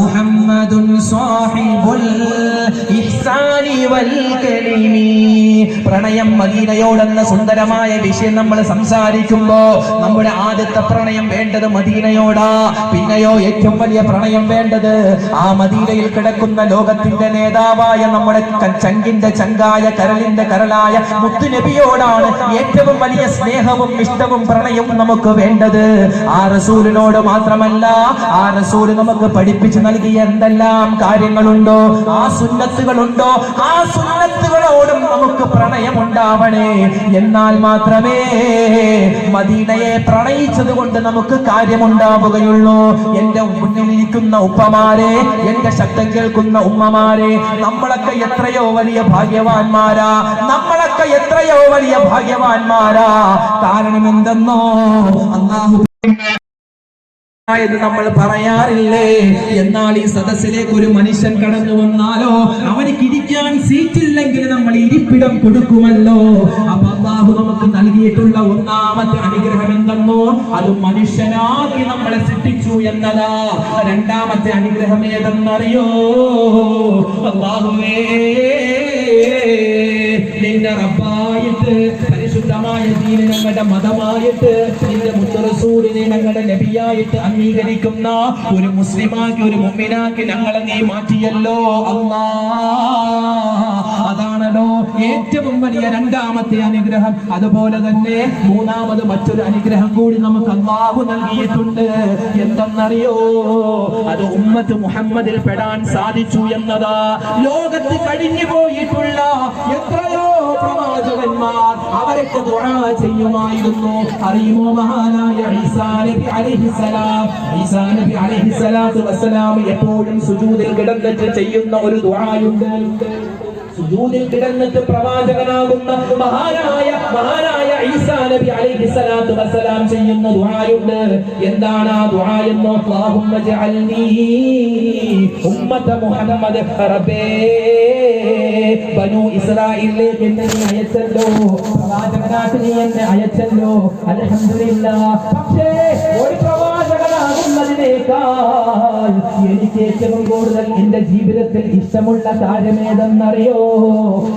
محمد صاحب الإحسان والكريم പ്രണയം മദീനയോടെന്ന സുന്ദരമായ വിഷയം നമ്മൾ സംസാരിക്കുമ്പോ നമ്മുടെ ആദ്യത്തെ പ്രണയം വേണ്ടത് മദീനയോടാ. പിന്നെയോ ഏറ്റവും വലിയ പ്രണയം വേണ്ടത് ആ മദീനയിൽ കിടക്കുന്ന ലോകത്തിന്റെ നേതാവായ നമ്മുടെ ചങ്കിന്റെ ചങ്കായ കരളിന്റെ കരളായ മുത്തുനബിയോടാണ് ഏറ്റവും വലിയ സ്നേഹവും ഇഷ്ടവും പ്രണയവും നമുക്ക് വേണ്ടത്. ആ റസൂലിനോട് മാത്രമല്ല ആ റസൂൽ നമുക്ക് പഠിപ്പിച്ചു നൽകിയ എന്തെല്ലാം കാര്യങ്ങളുണ്ടോ? ആ സുന്നത്തുകളുണ്ടോ? ആ സുന്നത്തുകളോടും നമുക്ക് പ്രണയം ഉണ്ടാവണേ എന്നാൽ മാത്രമേ മദീനയെ പ്രണയിച്ചത് കൊണ്ട് നമുക്ക് കാര്യമുണ്ടാവുകയുള്ളൂ. എന്റെ മുന്നിലിരിക്കുന്ന ഉപ്പമാരെ എന്റെ ശബ്ദം കേൾക്കുന്ന ഉമ്മമാരെ നമ്മളൊക്കെ എത്രയോ വലിയ ഭാഗ്യവാന്മാരാ. നമ്മളൊക്കെ എത്രയോ വലിയ ഭാഗ്യവാന്മാരാ. കാരണം എന്തെന്നോ അള്ളാഹു എന്ന് നമ്മൾ പറയാറില്ലേ? എന്നാൽ ഈ സദസ്സിലേക്ക് ഒരു മനുഷ്യൻ കടന്നു വന്നാലോ? അവനിക്ക് ഇരിക്കാൻ സീറ്റില്ലെങ്കിൽ നമ്മൾ ഇരിപ്പിടം കൊടുക്കുമല്ലോ. അപ്പൊ അള്ളാഹു നമുക്ക് നൽകിയിട്ടുള്ള ഒന്നാമത്തെ അനുഗ്രഹം എന്തെന്നോ? അത് മനുഷ്യനാക്കി നമ്മളെ സൃഷ്ടിച്ചു എന്നതാ. രണ്ടാമത്തെ അനുഗ്രഹം ഏതെന്നറിയോ? അള്ളാഹുവേ നിന്റെ റബ്ബായിട്ട് പരിശുദ്ധമായ ദീന ഞങ്ങളുടെ മതമായിട്ട് നിന്റെ മുത്തറസൂരിനെ ഞങ്ങളുടെ നബിയായിട്ട് അംഗീകരിക്കുന്ന ഒരു മുസ്ലിമാക്കി ഒരു മുമ്മിനാക്കി ഞങ്ങളെ നീ മാറ്റിയല്ലോ. അല്ലാ. അതാണല്ലോ ഏറ്റവും വലിയ രണ്ടാമത്തെ അനുഗ്രഹം. അതുപോലെ തന്നെ മൂന്നാമത് മറ്റൊരു അനുഗ്രഹം കൂടി നമുക്ക് അള്ളാഹു നൽകിയിട്ടുണ്ട്. എന്തെന്നറിയോ? അത് ഉമ്മത്ത് മുഹമ്മദിൽ പെടാൻ സാധിച്ചു എന്നതാ. ലോകത്ത് കഴിഞ്ഞു പോയിട്ടുള്ള എത്രയോ പ്രവാചകന്മാർ അവരൊക്കെ ചെയ്യുമായിരുന്നു. അറിയുമോ മഹാനായ ഈസാ നബി ഈസാ നബി എപ്പോഴും സുജൂദിൽ കിടന്നിട്ട് ചെയ്യുന്ന ഒരു ദുആയുണ്ട്. സുജൂദിൽ കിടന്നിട്ട് പ്രവാചകനാകുന്ന മഹാനായ മഹാനായ ഈസാ നബി അലൈഹി സ്വലാത്തു വസ്സലാം ചെയ്യുന്ന ദുആയുണ്ട്. എന്താണ് ആ ദുആ എന്ന്? അല്ലാഹുമ്മ ജഅൽനീ ഉമ്മത മുഹമ്മദ്. റബ്ബേ ബനു ഇസ്രായേലിലേക്ക് എന്നെ നീ അയച്ചല്ലോ. പ്രവാചകനായിട്ട് നീ എന്നെ അയച്ചല്ലോ. അൽഹംദുലില്ലാ. പക്ഷേ ഒരു പ്രവാചകനാകുന്നതിനേക്കാൾ എനിക്ക് ഏറ്റവും കൂടുതൽ എന്റെ ജീവിതത്തിൽ ഇഷ്ടമുള്ള കാര്യമേതെന്നറിയോ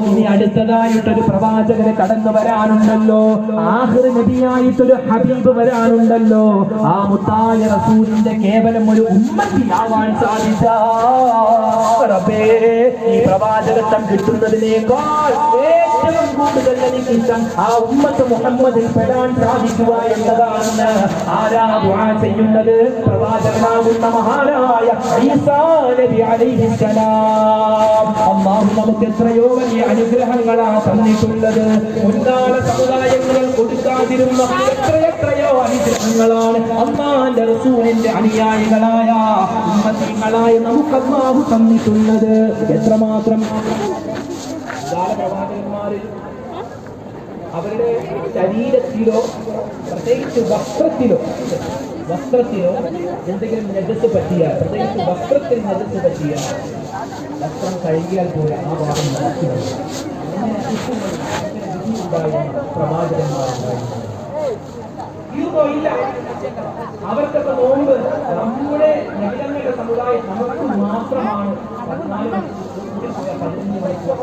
ഇനി അടുത്തതായിട്ടൊരു പ്രവാചകന് കടന്നു വരാനുണ്ടല്ലോ. ആഹൃ നബിയായിട്ടൊരു ഹബീബ് വരാനുണ്ടല്ലോ. ആ മുത്തായ റസൂലിന്റെ കേവലം ഒരു ഉമ്മത്തിയാവാൻ സാധിച്ചേ ഈ പ്രവാചകത്വം കിട്ടുന്നതിനേക്കാൾ ഏറ്റവും കൂടുതൽ എനിക്ക് ഇഷ്ടം ആ ഉമ്മത്ത് മുഹമ്മദിൽ പെടാൻ സാധിക്കുക എന്നതാണ് ആരാ ദുആ ചെയ്യുന്നത്? പ്രവാചകനാകുന്ന മഹാനായ ഈസാ നബി അലൈഹിസ്സലാം അല്ലാഹു നമുക്ക് എത്രയോ വലിയ അനുഗ്രഹങ്ങളാ തന്നിട്ടുള്ളത്. മുൻകാല സമുദായങ്ങൾ കൊടുക്കാതിരുന്ന എത്രയെത്രയോ അനുഗ്രഹങ്ങളാണ് അമ്മാന്റെ റസൂലിന്റെ അനുയായികളായ ഉമ്മത്തിങ്ങളായ നമുക്ക് അള്ളാഹു തന്നിട്ടുള്ളത്. എത്രമാത്രം? പ്രവാചകന്മാരിൽ അവരുടെ ശരീരത്തിലോ പ്രത്യേകിച്ച് വസ്ത്രത്തിലോ വസ്ത്രത്തിലോ എന്തെങ്കിലും നജസ് പറ്റിയാൽ പ്രത്യേകിച്ച് വസ്ത്രത്തിൽ നജസ് പറ്റിയാൽ വസ്ത്രം കഴുകിയാൽ പോലെ ആ ഭാഗം പ്രവാചകന്മാരുണ്ടായിരുന്നു. ഇല്ല അവർക്കൊക്കെ നോമ്പ് നമ്മുടെ നഗരങ്ങളുടെ സമുദായം നമുക്ക് മാത്രമാണ് പതിനാല് പതിനഞ്ച് മണിക്കൂർ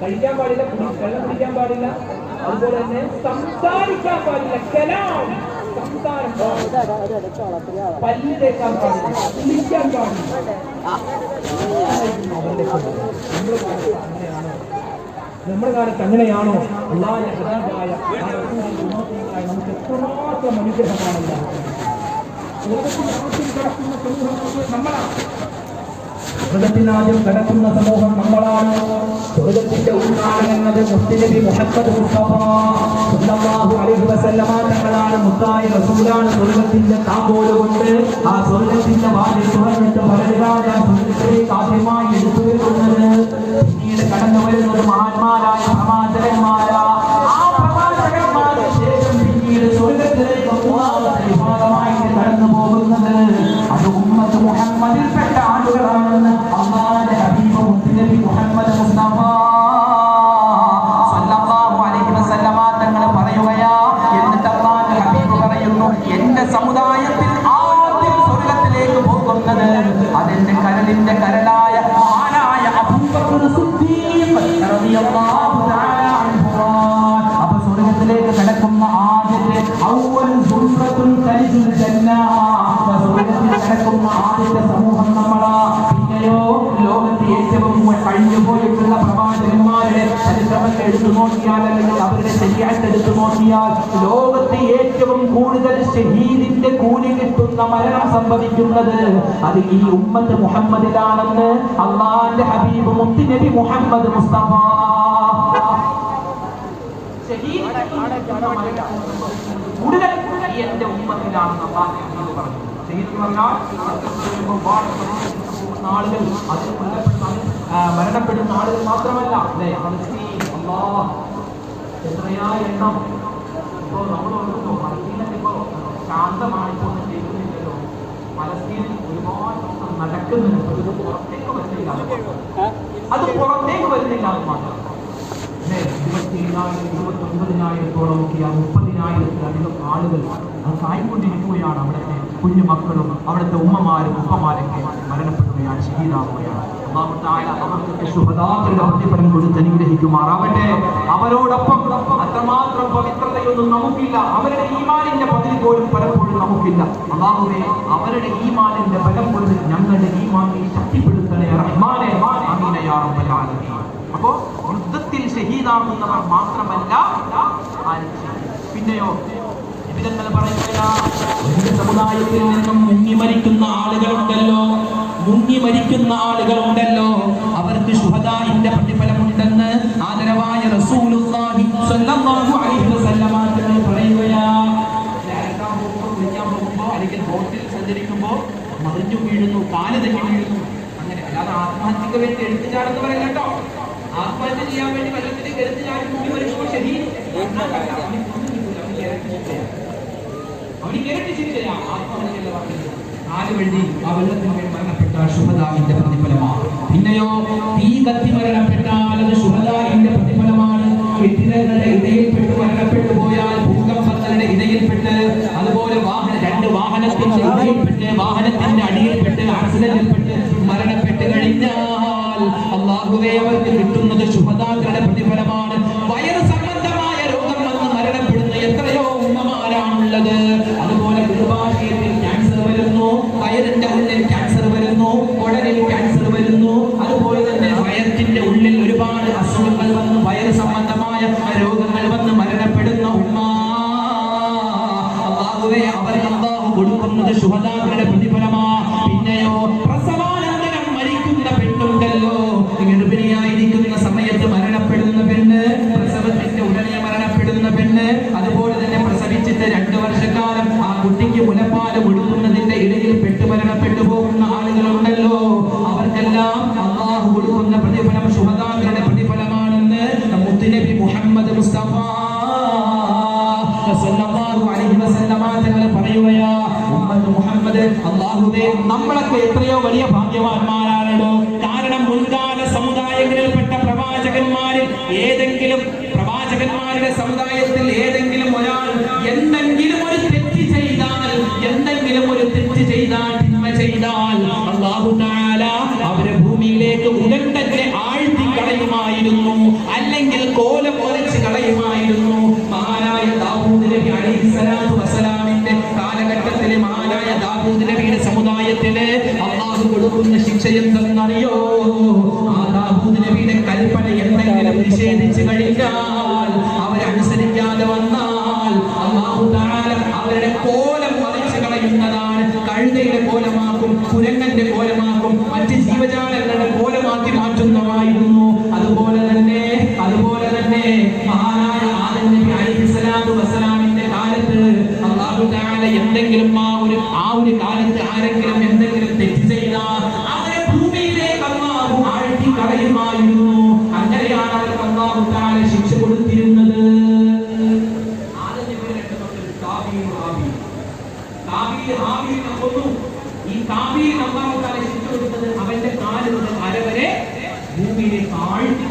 കഴിക്കാൻ പാടില്ല വെള്ളം കുടിക്കാൻ പാടില്ല. അതുപോലെ തന്നെ സംസാരിക്കാൻ പാടില്ല കലാം. സംസാരം. പല്ല് തേക്കാൻ പാടില്ല കുളിക്കാൻ പാടില്ല. നമ്മുടെ കാലത്ത് അങ്ങനെയാണോ ഹബീബായ ആ നമുക്ക് എത്രമാത്രം അനുഗ്രഹമാണല്ലോ ലോകത്തിൽ നമ്മളാണ് സ്വർഗത്തിനാദ്യം കടക്കുന്ന സമൂഹം നമ്മളാണ്. സ്വർഗത്തിന്റെ ഉദ്ഘാടനം എന്നത് മുസ്ലിനബി മുഹമ്മദ് മുസ്തഫ സല്ലല്ലാഹു അലൈഹി വസല്ലമ തങ്ങളാണ്. മുത്തായ റസൂലാണ് സ്വർഗത്തിന്റെ കൊണ്ട് ആ സ്വർഗത്തിന്റെ വാതിൽ തുറന്നിട്ട് പലരുകാതെ സ്വർഗത്തിലേക്ക് ആദ്യമായി എടുത്തു വരുന്നത് പിന്നീട് കടന്നു വരുന്നത് മഹാന്മാരായ പ്രവാചകന്മാരാ അപ്പൊ കടക്കുന്ന സമൂഹം പിന്നെയോ ഏറ്റവും എടുത്തു അവരുടെ എടുത്തു നോക്കിയാൽ ഏറ്റവും ഷഹീദിന്റെ കൂലി കിട്ടുന്ന മരണം അത് ഈ ഉമ്മത്ത് മുഹമ്മദിലാണെന്ന് അള്ളാന്റെ ഹബീബ് മുത്തി നബി മുഹമ്മദ് മുസ്തഫ എന്റെ പറഞ്ഞാൽ മരണപ്പെടുന്ന ആളുകൾ മാത്രമല്ല അല്ലേ എണ്ണം ഇപ്പോ നമ്മൾ ഓർക്കുന്നു ഫലസ്തീനൊക്കെ ഇപ്പോ ശാന്തമായി ഇപ്പോൾ ചെയ്യുന്നില്ലല്ലോ പലസ്തീനിൽ ഒരുപാട് നടക്കുന്നുണ്ട് പുറത്തേക്ക് വരുന്നില്ല അത് പുറത്തേക്ക് വരുന്നില്ല അത് മാത്രം? ഇരുപത്തിയേഴായിരം ഇരുപത്തി ഒൻപതിനായിരത്തോളം ഒക്കെ ആ മുപ്പതിനായിരത്തിലധികം ആളുകൾ അത് കായിക്കൊണ്ടിരിക്കുകയാണ് അവിടുത്തെ കുഞ്ഞു മക്കളും അവിടുത്തെ ഉമ്മമാരും ഉപ്പമാരൊക്കെ മരണപ്പെടുകയാണ് ഷഹീദാവുകയാണ് തആല അവർക്കൊക്കെ ശുഹദാക്കളുടെ പ്രതിഫലം കൊടുത്ത് അനുഗ്രഹിക്കുമാറാവട്ടെ. അവരോടൊപ്പം അത്രമാത്രം പവിത്രതയൊന്നും നമുക്കില്ല. അവരുടെ ഈമാനിന്റെ പതിൽ പോലും പലപ്പോഴും നമുക്കില്ല. അള്ളാഹുവേ അവരുടെ ഈമാനിന്റെ ബലം കൊണ്ട് ഞങ്ങളുടെ ഈമാനെ ശക്തിപ്പെടുത്തണേ റഹ്മാനെ. അമീന യാ റബ്ബൽ ആലമീൻ. അപ്പോ യുദ്ധത്തിൽ ഷഹീദാകുന്നവർ മാത്രമല്ല. പിന്നെയോ? നിബിധങ്ങൾ പറയുകയാ ഒരു സമുദായത്തിൽ നിന്നും മുങ്ങി മരിക്കുന്ന ആളുകളുണ്ടല്ലോ. മുങ്ങി മരിക്കുന്ന ആളുകളുണ്ടല്ലോ. അവർക്ക് ശുഹദായിന്റെ പ്രതിഫലമുണ്ടെന്ന് ആദരവായ റസൂലുള്ളാഹി സ്വല്ലല്ലാഹു അലൈഹി വസല്ലമ തങ്ങൾ പറയുകയാ. അല്ലെങ്കിൽ ബോട്ടിൽ സഞ്ചരിക്കുമ്പോൾ മറിഞ്ഞു വീഴുന്നു കാൽ തെറ്റി വീഴുന്നു. അങ്ങനെ അല്ലാതെ ആത്മഹത്യക്ക് വേണ്ടി എടുത്തു ചാടുന്നവരല്ല കേട്ടോ. ആത്മഹത്യ ചെയ്യാൻ വേണ്ടി വല്ലത്തിന്റെ കരുത്തിലാണ് മുങ്ങി മരിക്കുമ്പോൾ ശരി അവന് ആത്മഹത്യ എന്ന് മരണപ്പെട്ട ശുഭദാവിന്റെ പ്രതിഫലമാണ്. പിന്നെയോ തീ കത്തി മരണപ്പെട്ടാൽ അത് ശുഭദാവിന്റെ പ്രതിഫലമാണ്. കെട്ടിടങ്ങളുടെ ഇടയിൽപ്പെട്ട് മരണപ്പെട്ടു പോയാൽ ഭൂകമ്പങ്ങളുടെ ഇടയിൽപ്പെട്ട് അതുപോലെ വാഹന രണ്ട് വാഹനത്തിന്റെ ഇടയിൽപ്പെട്ട് വാഹനത്തിന്റെ അടിയിൽപ്പെട്ട് ആക്സിഡന്റിൽപ്പെട്ട് മരണപ്പെട്ട് കഴിഞ്ഞാൽ അള്ളാഹുവേ അവർക്ക് കിട്ടുന്നത് ശുഭദാക്കളുടെ പ്രതിഫലമാണ് മുത്തുനബി മുഹമ്മദ് മുസ്തഫ സല്ലല്ലാഹു അലൈഹി വസല്ലമ തങ്ങൾ പറയുകയാ ഉമ്മത്ത് മുഹമ്മദ് അല്ലാഹുവേ നമ്മളൊക്കെ എത്രയോ വലിയ ഭാഗ്യവാന്മാരാണല്ലോ കാരണം മുൻകാല സമുദായങ്ങളിൽപ്പെട്ട പ്രവാചകന്മാരിൽ ഏതെങ്കിലും പ്രവാചകന്മാരുടെ സമുദായത്തിൽ ഏതെങ്കിലും ഒരാൾ എന്തെങ്കിലും ഒരു തെറ്റ് ചെയ്താൽ എന്തെങ്കിലും ഒരു തെറ്റ് ചെയ്താൽ തിന്മ ചെയ്താൽ എന്തെങ്കിലും ആ ഒരു ആ ഒരു കാലത്ത് ആരെങ്കിലും എന്തെങ്കിലും തെറ്റ് ചെയ്താൽ അവരെ ഭൂമിയിലേക്ക് അള്ളാഹു ആഴ്ത്തി കളയുമായിരുന്നു അങ്ങനെയാണ് അവർക്ക് അള്ളാഹു തആല ശിക്ഷ കൊടുത്തിരുന്നത്. ഈ ശിക്ഷ അവന്റെ കാൽ മുതൽ അര വരെ ഭൂമിയിലേക്ക് ആഴ്ത്തി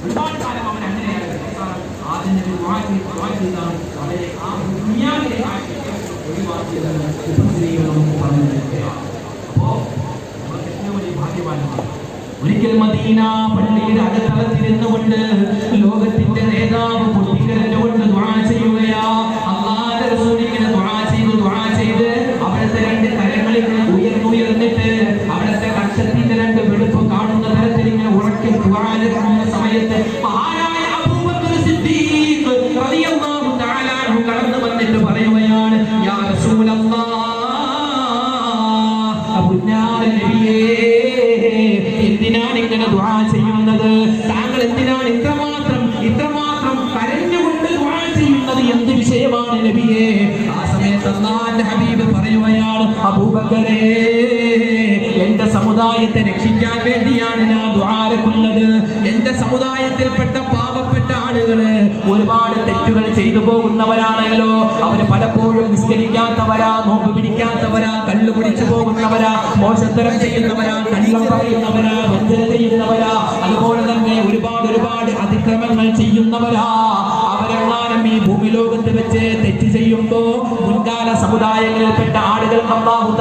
ഒരുപാട് കാലം അവൻ വാങ്ങിയതാണ് അവരെ ആ ദുനിയാവിലെ ആശിക്ക് ഒഴിവാക്കിയതെന്ന് ഉപസ്ത്രീകൾ നമുക്ക് പറഞ്ഞു തരികയാണ് അപ്പോ നമുക്ക് ഏറ്റവും വലിയ ഒരിക്കൽ മദീന പള്ളിയുടെ അകത്തളത്തിരുന്നുകൊണ്ട് ലോകത്തിന്റെ നേതാവ് പൊട്ടിക്കരഞ്ഞുകൊണ്ട് ദുആ എന്തിനാണ് ഇങ്ങനെ ദ്വാ ചെയ്യുന്നത്? താങ്കൾ എന്തിനാണ് ഇത്രമാത്രം ഇത്രമാത്രം കരഞ്ഞുകൊണ്ട് ദ്വാ ചെയ്യുന്നത് എന്ത് വിഷയമാണ് നബിയെ? ആ സമയത്ത് അള്ളാന്റെ ഹബീബ് പറയുകയാണ് അബൂബക്കരേ സമുദായത്തെ രക്ഷിക്കാൻ വേണ്ടിയാണ് ഞാൻ ദ്വാരക്കുന്നത് എന്റെ സമുദായത്തിൽപ്പെട്ട പാവപ്പെട്ട ആളുകൾ ഒരുപാട് തെറ്റുകൾ ചെയ്തു പോകുന്നവരാണല്ലോ. അവർ പലപ്പോഴും നിസ്കരിക്കാത്തവരാ നോമ്പ് പിടിക്കാത്തവരാ കള്ളു കുടിച്ചു പോകുന്നവരാ മോശത്തരം ചെയ്യുന്നവരാ കള്ളം പറയുന്നവരാ വഞ്ചന ചെയ്യുന്നവരാ. അതുപോലെ തന്നെ ഒരുപാട് ഒരുപാട് അതിക്രമങ്ങൾ ചെയ്യുന്നവരാ. അവരെങ്ങാനും ഈ ഭൂമി ലോകത്ത് വെച്ച് തെറ്റ് ചെയ്യുമ്പോ മുൻകാല സമുദായങ്ങളിൽപ്പെട്ട ആളുകൾ സമുദായങ്ങളിൽ